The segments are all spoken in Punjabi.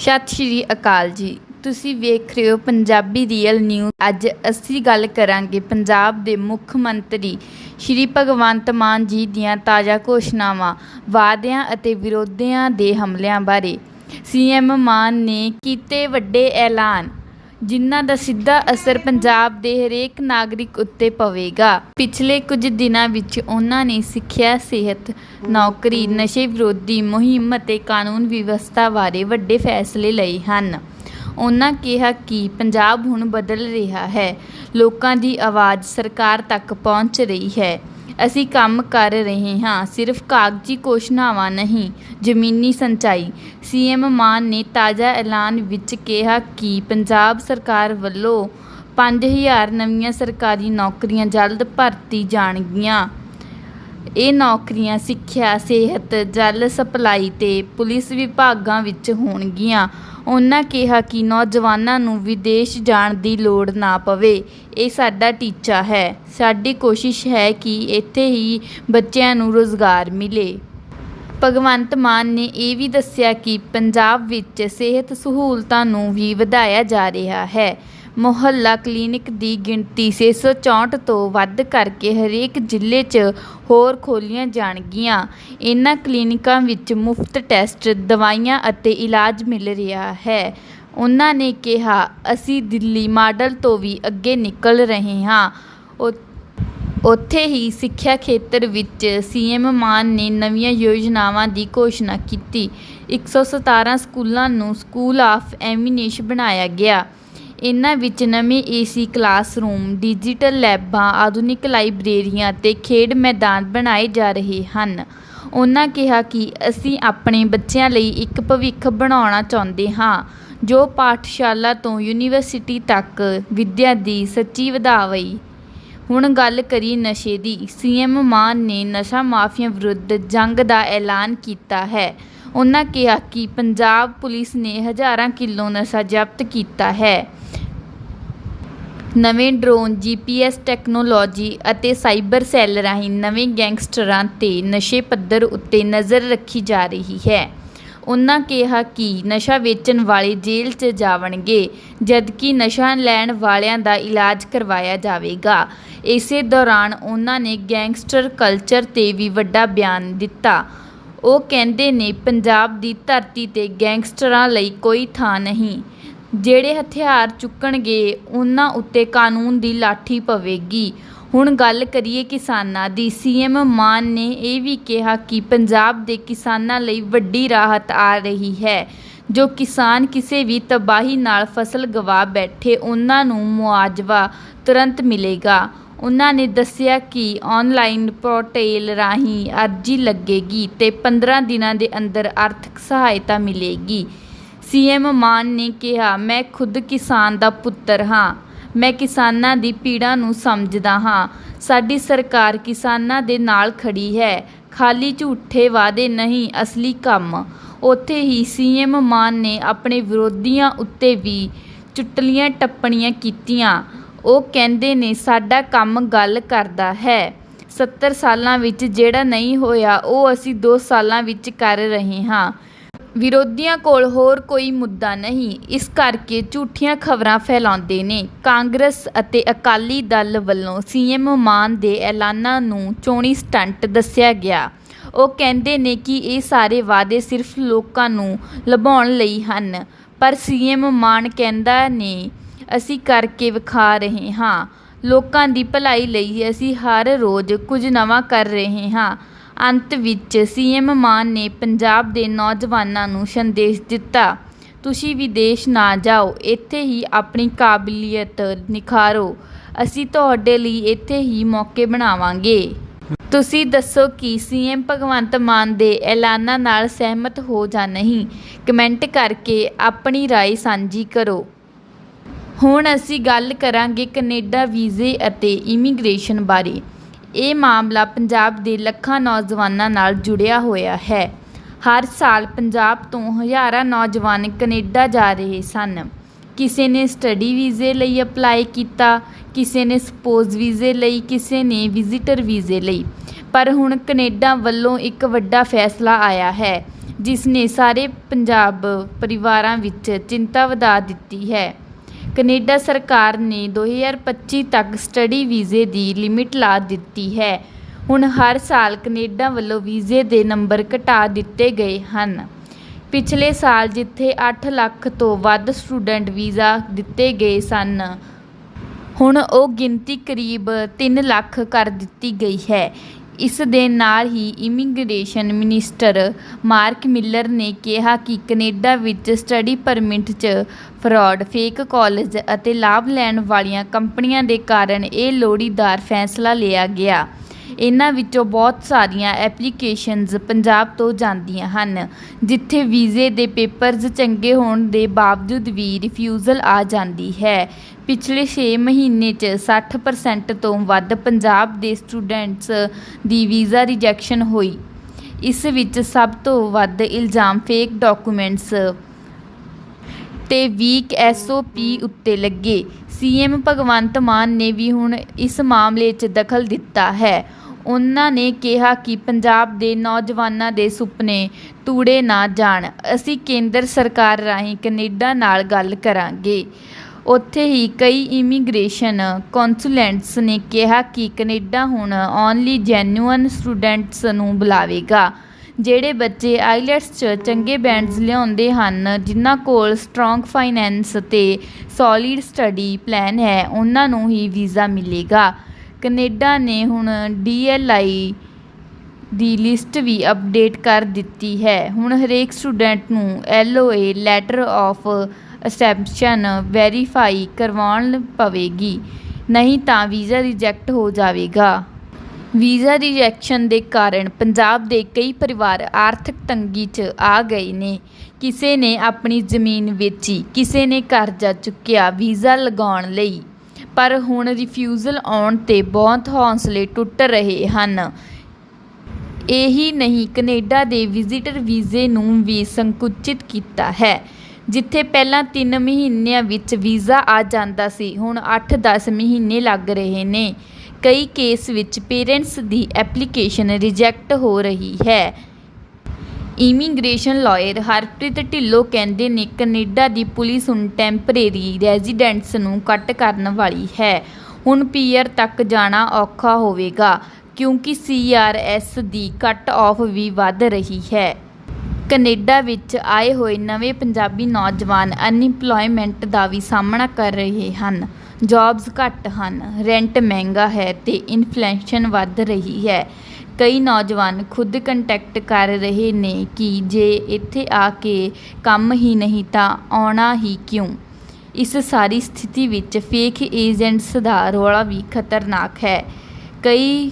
ਸਤਿ ਸ਼੍ਰੀ ਅਕਾਲ ਜੀ। ਤੁਸੀਂ ਵੇਖ ਰਹੇ ਹੋ ਪੰਜਾਬੀ ਰੀਅਲ ਨਿਊਜ਼ ਅੱਜ ਅਸੀਂ ਗੱਲ ਕਰਾਂਗੇ ਪੰਜਾਬ ਦੇ ਮੁੱਖ ਮੰਤਰੀ ਸ਼੍ਰੀ ਭਗਵੰਤ ਮਾਨ ਜੀ ਦੀਆਂ ਤਾਜ਼ਾ ਘੋਸ਼ਣਾਵਾਂ, ਵਾਅਦਿਆਂ ਅਤੇ ਵਿਰੋਧੀਆਂ ਦੇ ਹਮਲਿਆਂ ਬਾਰੇ। ਸੀਐਮ ਮਾਨ ਨੇ ਕੀਤੇ ਵੱਡੇ ਐਲਾਨ। ਜਿਨ੍ਹਾਂ ਦਾ ਸਿੱਧਾ ਅਸਰ ਪੰਜਾਬ ਦੇ ਹਰੇਕ ਨਾਗਰਿਕ ਉੱਤੇ ਪਵੇਗਾ। ਪਿਛਲੇ ਕੁਝ ਦਿਨਾਂ ਵਿੱਚ ਉਹਨਾਂ ਨੇ ਸਿੱਖਿਆ, ਸਿਹਤ, ਨੌਕਰੀ, ਨਸ਼ੇ ਵਿਰੋਧੀ ਮੁਹਿੰਮ ਅਤੇ ਕਾਨੂੰਨ ਵਿਵਸਥਾ ਬਾਰੇ ਵੱਡੇ ਫੈਸਲੇ ਲਏ ਹਨ। ਉਹਨਾਂ ਕਿਹਾ ਕਿ ਪੰਜਾਬ ਹੁਣ ਬਦਲ ਰਿਹਾ ਹੈ। ਲੋਕਾਂ ਦੀ ਆਵਾਜ਼ ਸਰਕਾਰ ਤੱਕ ਪਹੁੰਚ ਰਹੀ ਹੈ। ਅਸੀਂ ਕੰਮ ਕਰ ਰਹੇ ਹਾਂ। ਸਿਰਫ ਕਾਗਜ਼ੀ ਘੋਸ਼ਣਾਵਾਂ ਨਹੀਂ, ਜ਼ਮੀਨੀ ਸਿੰਚਾਈ। ਸੀ ਸੀਐਮ ਮਾਨ ਨੇ ਤਾਜ਼ਾ ਐਲਾਨ ਵਿੱਚ ਕਿਹਾ ਕਿ ਪੰਜਾਬ ਸਰਕਾਰ ਵੱਲੋਂ ਪੰਜ ਹਜ਼ਾਰ ਨਵੀਆਂ ਸਰਕਾਰੀ ਨੌਕਰੀਆਂ ਜਲਦ ਭਰਤੀ ਜਾਣਗੀਆਂ। ਇਹ ਨੌਕਰੀਆਂ, ਸਿੱਖਿਆ, ਸਿਹਤ, ਜਲ ਸਪਲਾਈ ਤੇ ਪੁਲਿਸ ਵਿਭਾਗਾਂ ਵਿੱਚ ਹੋਣਗੀਆਂ। ਉਹਨਾਂ ਕਿਹਾ ਕਿ ਨੌਜਵਾਨਾਂ ਨੂੰ ਵਿਦੇਸ਼ ਜਾਣ ਦੀ ਲੋੜ ਨਾ ਪਵੇ। ਇਹ ਸਾਡਾ ਟੀਚਾ ਹੈ। ਸਾਡੀ ਕੋਸ਼ਿਸ਼ ਹੈ ਕਿ ਇੱਥੇ ਹੀ ਬੱਚਿਆਂ ਨੂੰ ਰੁਜ਼ਗਾਰ ਮਿਲੇ। ਭਗਵੰਤ ਮਾਨ ਨੇ ਇਹ ਵੀ ਦੱਸਿਆ ਕਿ ਪੰਜਾਬ ਵਿੱਚ ਸਿਹਤ ਸਹੂਲਤਾਂ ਨੂੰ ਵੀ ਵਧਾਇਆ ਜਾ ਰਿਹਾ ਹੈ। ਮੁਹੱਲਾ ਕਲੀਨਿਕ ਦੀ ਗਿਣਤੀ 664 ਤੋਂ ਵੱਧ ਕਰਕੇ ਹਰੇਕ ਜ਼ਿਲ੍ਹੇ 'ਚ ਹੋਰ ਖੋਲ੍ਹੀਆਂ ਜਾਣਗੀਆਂ। ਇਹਨਾਂ ਕਲੀਨਿਕਾਂ ਵਿੱਚ ਮੁਫਤ ਟੈਸਟ, ਦਵਾਈਆਂ ਅਤੇ ਇਲਾਜ ਮਿਲ ਰਿਹਾ ਹੈ। ਉਹਨਾਂ ਨੇ ਕਿਹਾ, ਅਸੀਂ ਦਿੱਲੀ ਮਾਡਲ ਤੋਂ ਵੀ ਅੱਗੇ ਨਿਕਲ ਰਹੇ ਹਾਂ। ਉ- ਉੱਥੇ ਹੀ ਸਿੱਖਿਆ ਖੇਤਰ ਵਿੱਚ ਸੀਐਮ ਮਾਨ ਨੇ ਨਵੀਆਂ ਯੋਜਨਾਵਾਂ ਦੀ ਘੋਸ਼ਣਾ ਕੀਤੀ। 117 ਸਕੂਲਾਂ ਨੂੰ ਸਕੂਲ ਆਫ ਐਮੀਨੇਸ਼ ਬਣਾਇਆ ਗਿਆ। ਇਨ੍ਹਾਂ ਵਿੱਚ ਨਵੇਂ ਏਸੀ ਕਲਾਸਰੂਮ ਡਿਜੀਟਲ ਲੈਬਾਂ ਆਧੁਨਿਕ ਲਾਇਬ੍ਰੇਰੀਆਂ ਅਤੇ ਖੇਡ ਮੈਦਾਨ ਬਣਾਏ ਜਾ ਰਹੇ ਹਨ। ਉਹਨਾਂ ਕਿਹਾ ਕਿ ਅਸੀਂ ਆਪਣੇ ਬੱਚਿਆਂ ਲਈ ਇੱਕ ਭਵਿੱਖ ਬਣਾਉਣਾ ਚਾਹੁੰਦੇ ਹਾਂ, ਜੋ ਪਾਠਸ਼ਾਲਾ ਤੋਂ ਯੂਨੀਵਰਸਿਟੀ ਤੱਕ ਵਿੱਦਿਆ ਦੀ ਸੱਚੀ ਵਧਾਵੇ। ਹੁਣ ਗੱਲ ਕਰੀਏ ਨਸ਼ੇ ਦੀ। ਸੀਐਮ ਮਾਨ ਨੇ ਨਸ਼ਾ ਮਾਫੀਆ ਵਿਰੁੱਧ ਜੰਗ ਦਾ ਐਲਾਨ ਕੀਤਾ ਹੈ। ਉਹਨਾਂ ਕਿਹਾ ਕਿ ਪੰਜਾਬ ਪੁਲਿਸ ਨੇ ਹਜ਼ਾਰਾਂ ਕਿਲੋ ਨਸ਼ਾ ਜ਼ਬਤ ਕੀਤਾ ਹੈ। ਨਵੇਂ ਡਰੋਨ, ਜੀਪੀਐਸ ਟੈਕਨੋਲੋਜੀ ਅਤੇ ਸਾਈਬਰ ਸੈੱਲ ਰਾਹੀਂ ਨਵੇਂ ਗੈਂਗਸਟਰਾਂ ਤੇ ਨਸ਼ੇ ਪੱਧਰ ਉੱਤੇ ਨਜ਼ਰ ਰੱਖੀ ਜਾ ਰਹੀ ਹੈ। ਉਹਨਾਂ ਕਿਹਾ ਕਿ ਨਸ਼ਾ ਵੇਚਣ ਵਾਲੇ ਜੇਲ੍ਹ 'ਚ ਜਾਵਣਗੇ, ਜਦਕਿ ਨਸ਼ਾ ਲੈਣ ਵਾਲਿਆਂ ਦਾ ਇਲਾਜ ਕਰਵਾਇਆ ਜਾਵੇਗਾ। ਇਸੇ ਦੌਰਾਨ ਉਹਨਾਂ ਨੇ ਗੈਂਗਸਟਰ ਕਲਚਰ ਤੇ ਵੀ ਵੱਡਾ ਬਿਆਨ ਦਿੱਤਾ। ਉਹ ਕਹਿੰਦੇ ਨੇ, ਪੰਜਾਬ ਦੀ ਧਰਤੀ ਤੇ ਗੈਂਗਸਟਰਾਂ ਲਈ ਕੋਈ ਥਾਂ ਨਹੀਂ। ਜਿਹੜੇ ਹਥਿਆਰ ਚੁੱਕਣਗੇ ਉਹਨਾਂ ਉੱਤੇ ਕਾਨੂੰਨ ਦੀ ਲਾਠੀ ਪਵੇਗੀ। ਹੁਣ ਗੱਲ ਕਰੀਏ ਕਿਸਾਨਾਂ ਦੀ, ਸੀਐਮ ਮਾਨ ਨੇ ਇਹ ਵੀ ਕਿਹਾ ਕਿ ਪੰਜਾਬ ਦੇ ਕਿਸਾਨਾਂ ਲਈ ਵੱਡੀ ਰਾਹਤ ਆ ਰਹੀ ਹੈ। ਜੋ ਕਿਸਾਨ ਕਿਸੇ ਵੀ ਤਬਾਹੀ ਨਾਲ ਫਸਲ ਗਵਾ ਬੈਠੇ, ਉਹਨਾਂ ਨੂੰ ਮੁਆਵਜ਼ਾ ਤੁਰੰਤ ਮਿਲੇਗਾ। ਉਹਨਾਂ ਨੇ ਦੱਸਿਆ ਕਿ ਆਨਲਾਈਨ ਪੋਰਟਲ ਰਾਹੀਂ ਅਰਜ਼ੀ ਲੱਗੇਗੀ ਤੇ 15 ਦਿਨਾਂ ਦੇ ਅੰਦਰ ਆਰਥਿਕ ਸਹਾਇਤਾ ਮਿਲੇਗੀ। ਸੀਐਮ ਮਾਨ ਨੇ ਕਿਹਾ, ਮੈਂ ਖੁਦ ਕਿਸਾਨ ਦਾ ਪੁੱਤਰ ਹਾਂ। ਮੈਂ ਕਿਸਾਨਾਂ ਦੀ ਪੀੜਾ ਨੂੰ ਸਮਝਦਾ ਹਾਂ। ਸਾਡੀ ਸਰਕਾਰ ਕਿਸਾਨਾਂ ਦੇ ਨਾਲ ਖੜੀ ਹੈ। ਖਾਲੀ ਝੂਠੇ ਵਾਅਦੇ ਨਹੀਂ, ਅਸਲੀ ਕੰਮ। ਉੱਥੇ ਹੀ ਸੀਐਮ ਮਾਨ ਨੇ ਆਪਣੇ ਵਿਰੋਧੀਆਂ ਉੱਤੇ ਵੀ ਚੁਟਲੀਆਂ ਟੱਪਣੀਆਂ ਕੀਤੀਆਂ। ਉਹ ਕਹਿੰਦੇ ਨੇ, ਸਾਡਾ ਕੰਮ ਗੱਲ ਕਰਦਾ ਹੈ। 70 ਸਾਲਾਂ ਵਿੱਚ ਜਿਹੜਾ ਨਹੀਂ ਹੋਇਆ, ਉਹ ਅਸੀਂ 2 ਸਾਲਾਂ ਵਿੱਚ ਕਰ ਰਹੇ ਹਾਂ। ਵਿਰੋਧੀਆਂ ਕੋਲ ਹੋਰ ਕੋਈ ਮੁੱਦਾ ਨਹੀਂ। ਇਸ ਕਰਕੇ ਝੂਠੀਆਂ ਖਬਰਾਂ ਫੈਲਾਉਂਦੇ ਨੇ। ਕਾਂਗਰਸ ਅਤੇ ਅਕਾਲੀ ਦਲ ਵੱਲੋਂ ਸੀਐਮ ਮਾਨ ਦੇ ਐਲਾਨਾਂ ਨੂੰ ਚੋਣੀ ਸਟੰਟ ਦੱਸਿਆ ਗਿਆ। ਉਹ ਕਹਿੰਦੇ ਨੇ ਕਿ ਇਹ ਸਾਰੇ ਵਾਅਦੇ ਸਿਰਫ ਲੋਕਾਂ ਨੂੰ ਲੁਭਾਉਣ ਲਈ ਹਨ। ਪਰ ਸੀਐਮ ਮਾਨ ਕਹਿੰਦਾ ਨੇ, ਅਸੀਂ ਕਰਕੇ ਵਿਖਾ ਰਹੇ ਹਾਂ। ਲੋਕਾਂ ਦੀ ਭਲਾਈ ਲਈ ਅਸੀਂ ਹਰ ਰੋਜ਼ ਕੁਝ ਨਵਾਂ ਕਰ ਰਹੇ ਹਾਂ। ਅੰਤ ਵਿੱਚ ਸੀਐਮ ਮਾਨ ਨੇ ਪੰਜਾਬ ਦੇ ਨੌਜਵਾਨਾਂ ਨੂੰ ਸੰਦੇਸ਼ ਦਿੱਤਾ ਤੁਸੀਂ ਵਿਦੇਸ਼ ਨਾ ਜਾਓ ਇੱਥੇ ਹੀ ਆਪਣੀ ਕਾਬਲੀਅਤ ਨਿਖਾਰੋ ਅਸੀਂ ਤੁਹਾਡੇ ਲਈ ਇੱਥੇ ਹੀ ਮੌਕੇ ਬਣਾਵਾਂਗੇ ਤੁਸੀਂ ਦੱਸੋ ਕਿ ਸੀਐਮ ਭਗਵੰਤ ਮਾਨ ਦੇ ਐਲਾਨਾਂ ਨਾਲ ਸਹਿਮਤ ਹੋ ਜਾਂ ਨਹੀਂ ਕਮੈਂਟ ਕਰਕੇ ਆਪਣੀ رائے ਸਾਂਝੀ ਕਰੋ ਹੁਣ ਅਸੀਂ ਗੱਲ ਕਰਾਂਗੇ ਕੈਨੇਡਾ ਵੀਜ਼ੇ ਅਤੇ ਇਮੀਗ੍ਰੇਸ਼ਨ ਬਾਰੇ ਇਹ ਮਾਮਲਾ ਪੰਜਾਬ ਦੇ ਲੱਖਾਂ ਨੌਜਵਾਨਾਂ ਨਾਲ ਜੁੜਿਆ ਹੋਇਆ ਹੈ। ਹਰ ਸਾਲ ਪੰਜਾਬ ਤੋਂ ਹਜ਼ਾਰਾਂ ਨੌਜਵਾਨ ਕੈਨੇਡਾ ਜਾ ਰਹੇ ਸਨ। ਕਿਸੇ ਨੇ ਸਟੱਡੀ ਵੀਜ਼ੇ ਲਈ ਅਪਲਾਈ ਕੀਤਾ, ਕਿਸੇ ਨੇ ਸਪੋਜ਼ ਵੀਜ਼ੇ ਲਈ, ਕਿਸੇ ਨੇ ਵਿਜ਼ਿਟਰ ਵੀਜ਼ੇ ਲਈ। ਪਰ ਹੁਣ ਕੈਨੇਡਾ ਵੱਲੋਂ ਇੱਕ ਵੱਡਾ ਫੈਸਲਾ ਆਇਆ ਹੈ, ਜਿਸ ਨੇ ਸਾਰੇ ਪੰਜਾਬ ਪਰਿਵਾਰਾਂ ਵਿੱਚ ਚਿੰਤਾ ਵਧਾ ਦਿੱਤੀ ਹੈ। ਕਨੇਡਾ ਸਰਕਾਰ ਨੇ 2025 ਤੱਕ ਸਟੱਡੀ ਵੀਜ਼ੇ ਦੀ ਲਿਮਿਟ ਲਾ ਦਿੱਤੀ ਹੈ। ਹੁਣ ਹਰ ਸਾਲ ਕਨੇਡਾ ਵੱਲੋਂ ਵੀਜ਼ੇ ਦੇ ਨੰਬਰ ਘਟਾ ਦਿੱਤੇ ਗਏ ਹਨ। ਪਿਛਲੇ ਸਾਲ ਜਿੱਥੇ 8 ਲੱਖ ਤੋਂ ਵੱਧ ਸਟੂਡੈਂਟ ਵੀਜ਼ਾ ਦਿੱਤੇ ਗਏ ਸਨ, ਹੁਣ ਉਹ ਗਿਣਤੀ ਕਰੀਬ 3 ਲੱਖ ਕਰ ਦਿੱਤੀ ਗਈ ਹੈ। ਇਸ ਦੇ ਨਾਲ ਹੀ ਇਮੀਗ੍ਰੇਸ਼ਨ ਮਿਨਿਸਟਰ ਮਾਰਕ ਮਿਲਰ ਨੇ ਕਿਹਾ ਕਿ ਕੈਨੇਡਾ ਵਿੱਚ ਸਟੱਡੀ ਪਰਮਿਟ 'ਚ ਫਰਾਡ ਫੇਕ ਕਾਲਜ ਅਤੇ ਲਾਭ ਲੈਣ ਵਾਲੀਆਂ ਕੰਪਨੀਆਂ ਦੇ ਕਾਰਨ ਇਹ ਲੋੜੀਂਦਾਰ ਫੈਸਲਾ ਲਿਆ ਗਿਆ। ਇਹਨਾਂ ਵਿੱਚੋਂ ਬਹੁਤ ਸਾਰੀਆਂ ਐਪਲੀਕੇਸ਼ਨਜ਼ ਪੰਜਾਬ ਤੋਂ ਜਾਂਦੀਆਂ ਹਨ, ਜਿੱਥੇ ਵੀਜ਼ੇ ਦੇ ਪੇਪਰਜ਼ ਚੰਗੇ ਹੋਣ ਦੇ ਬਾਵਜੂਦ ਵੀ ਰਿਫਿਊਜ਼ਲ ਆ ਜਾਂਦੀ ਹੈ। ਪਿਛਲੇ ਛੇ ਮਹੀਨੇ 'ਚ 60% ਤੋਂ ਵੱਧ ਪੰਜਾਬ ਦੇ ਸਟੂਡੈਂਟਸ ਦੀ ਵੀਜ਼ਾ ਰਿਜੈਕਸ਼ਨ ਹੋਈ। ਇਸ ਵਿੱਚ ਸਭ ਤੋਂ ਵੱਧ ਇਲਜ਼ਾਮ ਫੇਕ ਡਾਕੂਮੈਂਟਸ ਤੇ ਵੀਕ ਐਸਓਪੀ ਉੱਤੇ ਲੱਗੇ। ਸੀਐਮ ਭਗਵੰਤ ਮਾਨ ਨੇ ਵੀ ਹੁਣ ਇਸ ਮਾਮਲੇ 'ਚ ਦਖਲ ਦਿੱਤਾ ਹੈ। ਉਹਨਾਂ ਨੇ ਕਿਹਾ ਕਿ ਪੰਜਾਬ ਦੇ ਨੌਜਵਾਨਾਂ ਦੇ ਸੁਪਨੇ ਤੂੜੇ ਨਾ ਜਾਣ। ਅਸੀਂ ਕੇਂਦਰ ਸਰਕਾਰ ਰਾਹੀਂ ਕੈਨੇਡਾ ਨਾਲ ਗੱਲ ਕਰਾਂਗੇ। ਉੱਥੇ ਹੀ ਕਈ ਇਮੀਗ੍ਰੇਸ਼ਨ ਕੌਂਸੂਲੈਂਟਸ ਨੇ ਕਿਹਾ ਕਿ ਕੈਨੇਡਾ ਹੁਣ ਓਨਲੀ ਜੈਨੂਅਨ ਸਟੂਡੈਂਟਸ ਨੂੰ ਬੁਲਾਵੇਗਾ। ਜਿਹੜੇ ਬੱਚੇ ਆਈਲੈਟਸ 'ਚ ਚੰਗੇ ਬੈਂਡਸ ਲਿਆਉਂਦੇ ਹਨ, ਜਿਨ੍ਹਾਂ ਕੋਲ ਸਟਰੋਂਗ ਫਾਈਨੈਂਸ ਅਤੇ ਸੋਲਿਡ ਸਟੱਡੀ ਪਲਾਨ ਹੈ, ਉਹਨਾਂ ਨੂੰ ਹੀ ਵੀਜ਼ਾ ਮਿਲੇਗਾ। ਕਨੇਡਾ ਨੇ ਹੁਣ ਡੀਐਲਆਈ ਦੀ ਲਿਸਟ ਵੀ ਅਪਡੇਟ ਕਰ ਦਿੱਤੀ ਹੈ। ਹੁਣ ਹਰੇਕ ਸਟੂਡੈਂਟ ਨੂੰ ਐਲਓਏ ਲੈਟਰ ਆਫ ਅਸੈਂਪਸ਼ਨ ਵੈਰੀਫਾਈ ਕਰਵਾਉਣ ਪਵੇਗੀ, ਨਹੀਂ ਤਾਂ ਵੀਜ਼ਾ ਰਿਜੈਕਟ ਹੋ ਜਾਵੇਗਾ। ਵੀਜ਼ਾ ਰਿਜੈਕਸ਼ਨ ਦੇ ਕਾਰਨ ਪੰਜਾਬ ਦੇ ਕਈ ਪਰਿਵਾਰ ਆਰਥਿਕ ਤੰਗੀ 'ਚ ਆ ਗਏ ਨੇ। ਕਿਸੇ ਨੇ ਆਪਣੀ ਜ਼ਮੀਨ ਵੇਚੀ, ਕਿਸੇ ਨੇ ਕਰਜ਼ਾ ਚੁੱਕਿਆ ਵੀਜ਼ਾ ਲਗਾਉਣ ਲਈ। ਪਰ ਹੁਣ ਰਿਫਿਊਜ਼ਲ ਆਉਣ ਤੇ ਬਹੁਤ ਹੌਸਲੇ ਟੁੱਟ ਰਹੇ ਹਨ। ਇਹੀ ਨਹੀਂ, ਕੈਨੇਡਾ ਦੇ ਵਿਜ਼ਿਟਰ ਵੀਜ਼ੇ ਨੂੰ ਵੀ ਸੰਕੁਚਿਤ ਕੀਤਾ ਹੈ, ਜਿੱਥੇ ਪਹਿਲਾਂ 3 ਮਹੀਨਿਆਂ ਵਿੱਚ ਵੀਜ਼ਾ ਆ ਜਾਂਦਾ ਸੀ, ਹੁਣ 8-10 ਮਹੀਨੇ ਲੱਗ ਰਹੇ ਨੇ। ਕਈ ਕੇਸ ਵਿੱਚ ਪੇਰੈਂਟਸ ਦੀ ਐਪਲੀਕੇਸ਼ਨ ਰਿਜੈਕਟ ਹੋ ਰਹੀ ਹੈ। ਇਮੀਗ੍ਰੇਸ਼ਨ ਲਾਇਰ ਹਰਪ੍ਰੀਤ ਢਿੱਲੋਂ ਕਹਿੰਦੇ ਨੇ ਕੈਨੇਡਾ ਦੀ ਪੁਲਿਸ ਹੁਣ ਟੈਂਪਰੇਰੀ ਰੈਜ਼ੀਡੈਂਟਸ ਨੂੰ ਕੱਟ ਕਰਨ ਵਾਲੀ ਹੈ। ਹੁਣ ਪੀਆਰ ਤੱਕ ਜਾਣਾ ਔਖਾ ਹੋਵੇਗਾ, ਕਿਉਂਕਿ ਸੀਆਰਐਸ ਦੀ ਕੱਟ ਆਫ ਵੀ ਵੱਧ ਰਹੀ ਹੈ। ਕੈਨੇਡਾ ਵਿੱਚ ਆਏ ਹੋਏ ਨਵੇਂ ਪੰਜਾਬੀ ਨੌਜਵਾਨ ਅਨਇੰਪਲੋਇਮੈਂਟ ਦਾ ਵੀ ਸਾਹਮਣਾ ਕਰ ਰਹੇ ਹਨ। ਜੌਬਸ ਘੱਟ ਹਨ, ਰੈਂਟ ਮਹਿੰਗਾ ਹੈ ਤੇ ਇਨਫਲੇਸ਼ਨ ਵੱਧ ਰਹੀ ਹੈ। ਕਈ ਨੌਜਵਾਨ ਖੁਦ ਕੰਟੈਕਟ ਕਰ ਰਹੇ ਨੇ ਕਿ ਜੇ ਇੱਥੇ ਆ ਕੇ ਕੰਮ ਹੀ ਨਹੀਂ ਤਾਂ ਆਉਣਾ ਹੀ ਕਿਉਂ? ਇਸ ਸਾਰੀ ਸਥਿਤੀ ਵਿੱਚ ਫੇਕ ਏਜੰਟਸ ਦਾ ਰੌਲਾ ਵੀ ਖਤਰਨਾਕ ਹੈ। ਕਈ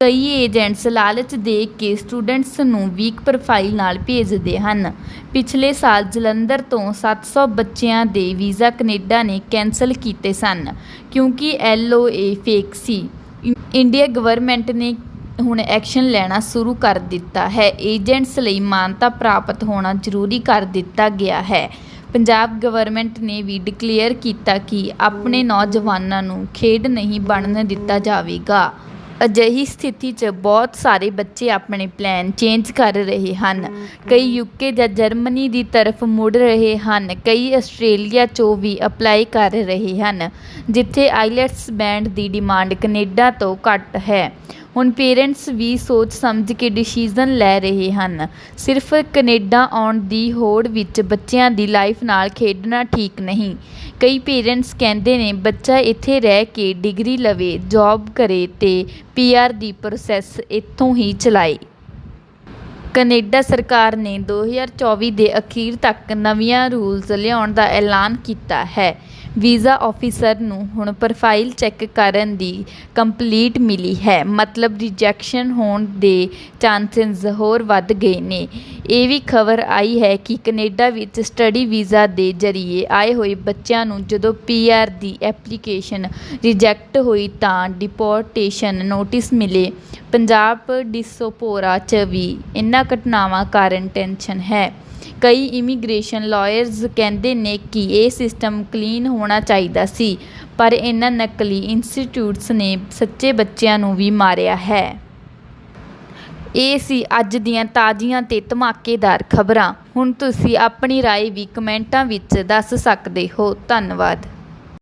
ਕਈ ਏਜੰਟਸ ਲਾਲਚ ਦੇ ਕੇ ਸਟੂਡੈਂਟਸ ਨੂੰ ਵੀਕ ਪ੍ਰੋਫਾਈਲ ਨਾਲ ਭੇਜਦੇ ਹਨ। ਪਿਛਲੇ ਸਾਲ ਜਲੰਧਰ ਤੋਂ 700 ਬੱਚਿਆਂ ਦੇ ਵੀਜ਼ਾ ਕੈਨੇਡਾ ਨੇ ਕੈਂਸਲ ਕੀਤੇ ਸਨ, ਕਿਉਂਕਿ ਐਲਓਏ ਫੇਕ ਸੀ। ਇੰਡੀਆ ਗਵਰਨਮੈਂਟ ਨੇ ਹੁਣ ਐਕਸ਼ਨ ਲੈਣਾ ਸ਼ੁਰੂ ਕਰ ਦਿੱਤਾ ਹੈ। ਏਜੰਟਸ ਲਈ ਮਾਨਤਾ ਪ੍ਰਾਪਤ ਹੋਣਾ ਜ਼ਰੂਰੀ ਕਰ ਦਿੱਤਾ ਗਿਆ ਹੈ। ਪੰਜਾਬ ਗਵਰਨਮੈਂਟ ਨੇ ਵੀ ਡਿਕਲੇਅਰ ਕੀਤਾ ਕਿ ਆਪਣੇ ਨੌਜਵਾਨਾਂ ਨੂੰ ਖੇਡ ਨਹੀਂ ਬਣਨ ਦਿੱਤਾ ਜਾਵੇਗਾ। ਅਜਿਹੀ ਸਥਿਤੀ 'ਚ ਬਹੁਤ ਸਾਰੇ ਬੱਚੇ ਆਪਣੇ ਪਲਾਨ ਚੇਂਜ ਕਰ ਰਹੇ ਹਨ। ਕਈ ਯੂਕੇ ਜਾਂ ਜਰਮਨੀ ਦੀ ਤਰਫ ਮੁੜ ਰਹੇ ਹਨ। ਕਈ ਆਸਟ੍ਰੇਲੀਆ 'ਚੋਂ ਵੀ ਅਪਲਾਈ ਕਰ ਰਹੇ ਹਨ, ਜਿੱਥੇ ਆਈਲੈਟਸ ਬੈਂਡ ਦੀ ਡਿਮਾਂਡ ਕੈਨੇਡਾ ਤੋਂ ਘੱਟ ਹੈ। ਹੁਣ ਪੇਰੈਂਟਸ ਵੀ ਸੋਚ ਸਮਝ ਕੇ ਡਿਸੀਜਨ ਲੈ ਰਹੇ ਹਨ। ਸਿਰਫ ਕਨੇਡਾ ਆਉਣ ਦੀ ਹੋੜ ਵਿੱਚ ਬੱਚਿਆਂ ਦੀ ਲਾਈਫ ਨਾਲ ਖੇਡਣਾ ਠੀਕ ਨਹੀਂ। ਕਈ ਪੇਰੈਂਟਸ ਕਹਿੰਦੇ ਨੇ, ਬੱਚਾ ਇੱਥੇ ਰਹਿ ਕੇ ਡਿਗਰੀ ਲਵੇ, ਜੌਬ ਕਰੇ ਤੇ ਪੀਆਰ ਦੀ ਪ੍ਰੋਸੈਸ ਇੱਥੋਂ ਹੀ ਚਲਾਏ। ਕਨੇਡਾ ਸਰਕਾਰ ਨੇ 2024 ਦੇ ਅਖੀਰ ਤੱਕ ਨਵੀਆਂ ਰੂਲਸ ਲਿਆਉਣ ਦਾ ਐਲਾਨ ਕੀਤਾ ਹੈ। ਵੀਜ਼ਾ ਆਫੀਸਰ ਨੂੰ ਹੁਣ ਪ੍ਰੋਫਾਈਲ ਚੈੱਕ ਕਰਨ ਦੀ ਕੰਪਲੀਟ ਮਿਲੀ ਹੈ। ਮਤਲਬ ਰਿਜੈਕਸ਼ਨ ਹੋਣ ਦੇ ਚਾਂਸਸ ਹੋਰ ਵੱਧ ਗਏ ਨੇ। ਇਹ ਵੀ ਖਬਰ ਆਈ ਹੈ ਕਿ ਕੈਨੇਡਾ ਵਿੱਚ ਸਟੱਡੀ ਵੀਜ਼ਾ ਦੇ ਜ਼ਰੀਏ ਆਏ ਹੋਏ ਬੱਚਿਆਂ ਨੂੰ ਜਦੋਂ ਪੀਆਰ ਦੀ ਐਪਲੀਕੇਸ਼ਨ ਰਿਜੈਕਟ ਹੋਈ ਤਾਂ ਡਿਪੋਰਟੇਸ਼ਨ ਨੋਟਿਸ ਮਿਲੇ। ਪੰਜਾਬ ਡਿਸੋਪੋਰਾ 'ਚ ਵੀ ਇਨ੍ਹਾਂ ਘਟਨਾਵਾਂ ਕਾਰਨ ਟੈਨਸ਼ਨ ਹੈ। ਕਈ ਇਮੀਗ੍ਰੇਸ਼ਨ ਲਾਇਰਜ਼ ਕਹਿੰਦੇ ਨੇ ਕਿ ਇਹ ਸਿਸਟਮ ਕਲੀਨ ਹੋਣਾ ਚਾਹੀਦਾ ਸੀ, ਪਰ ਇਹਨਾਂ ਨਕਲੀ ਇੰਸਟੀਚਿਊਟਸ ਨੇ ਸੱਚੇ ਬੱਚਿਆਂ ਨੂੰ ਵੀ ਮਾਰਿਆ ਹੈ। ਇਹ ਸੀ ਅੱਜ ਦੀਆਂ ਤਾਜ਼ੀਆਂ ਤੇ ਧਮਾਕੇਦਾਰ ਖ਼ਬਰਾਂ। ਹੁਣ ਤੁਸੀਂ ਆਪਣੀ ਰਾਏ ਵੀ ਕਮੈਂਟਾਂ ਵਿੱਚ ਦੱਸ ਸਕਦੇ ਹੋ। ਧੰਨਵਾਦ।